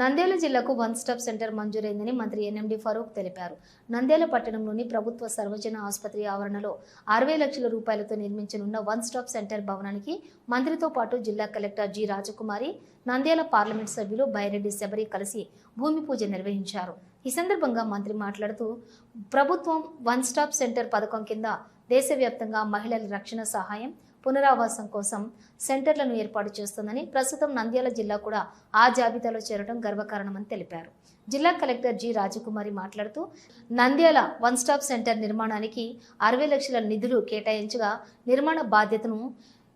నంద్యాల జిల్లాకు one stop centre మంజూరైందని మంత్రి NMD Farooq తెలిపారు. నంద్యాల పట్టణంలోని ప్రభుత్వ సర్వజన ఆసుపత్రి ఆవరణలో అరవై లక్షల రూపాయలతో నిర్మించనున్న వన్ స్టాప్ సెంటర్ భవనానికి మంత్రితో పాటు జిల్లా collector G Rajakumari Nandyal parliament సభ్యులు బైరెడ్డి శబరి కలిసి భూమి పూజ నిర్వహించారు. ఈ సందర్భంగా మంత్రి మాట్లాడుతూ ప్రభుత్వం వన్ స్టాప్ సెంటర్ పథకం కింద దేశవ్యాప్తంగా మహిళల రక్షణ సహాయం పునరావాసం కోసం సెంటర్లను ఏర్పాటు చేస్తుందని ప్రస్తుతం నంద్యాల జిల్లా కూడా ఆ జాబితాలో చేరడం గర్వకారణమని తెలిపారు. జిల్లా కలెక్టర్ జి రాజకుమారి మాట్లాడుతూ నంద్యాల వన్ స్టాప్ సెంటర్ నిర్మాణానికి అరవై లక్షల నిధులు కేటాయించగా నిర్మాణ బాధ్యతను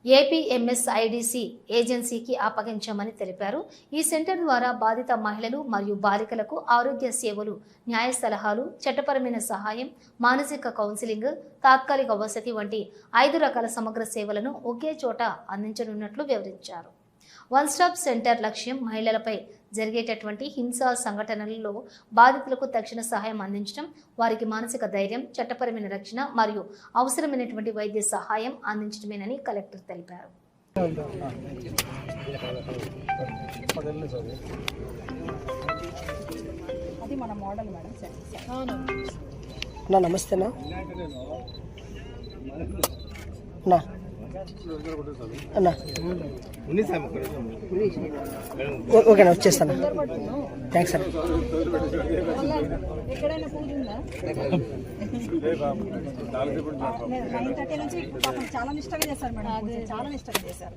ఏపీఎంఎస్ఐడిసి ఏజెన్సీకి అప్పగించామని తెలిపారు. ఈ సెంటర్ ద్వారా బాధిత మహిళలు మరియు బాలికలకు ఆరోగ్య సేవలు న్యాయ సలహాలు చట్టపరమైన సహాయం మానసిక కౌన్సిలింగ్ తాత్కాలిక వసతి వంటి ఐదు రకాల సమగ్ర సేవలను ఒకే చోట అందించనున్నట్లు వివరించారు. వన్ స్టాప్ సెంటర్ లక్ష్యం మహిళలపై జరిగేటటువంటి హింసా సంఘటనలలో బాధితులకు తక్షణ సహాయం అందించడం వారికి మానసిక ధైర్యం చట్టపరమైన రక్షణ మరియు అవసరమైనటువంటి వైద్య సహాయం అందించడమేనని కలెక్టర్ తెలిపారు. నమస్తేనా అన్నా. ఓకేనా వచ్చేస్తాను. థ్యాంక్స్ అన్న. థర్టీ నుంచి పాపం చాలా చేశారు మేడం పూజ. చాలా నిష్టగా చేశారు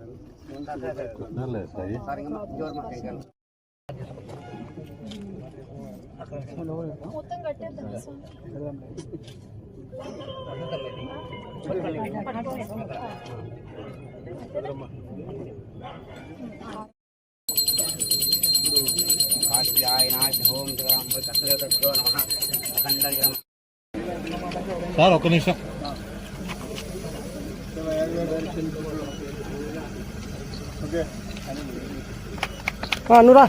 మొత్తం సార్ సార్ ఒక్క నిమిషం. నువ్వురా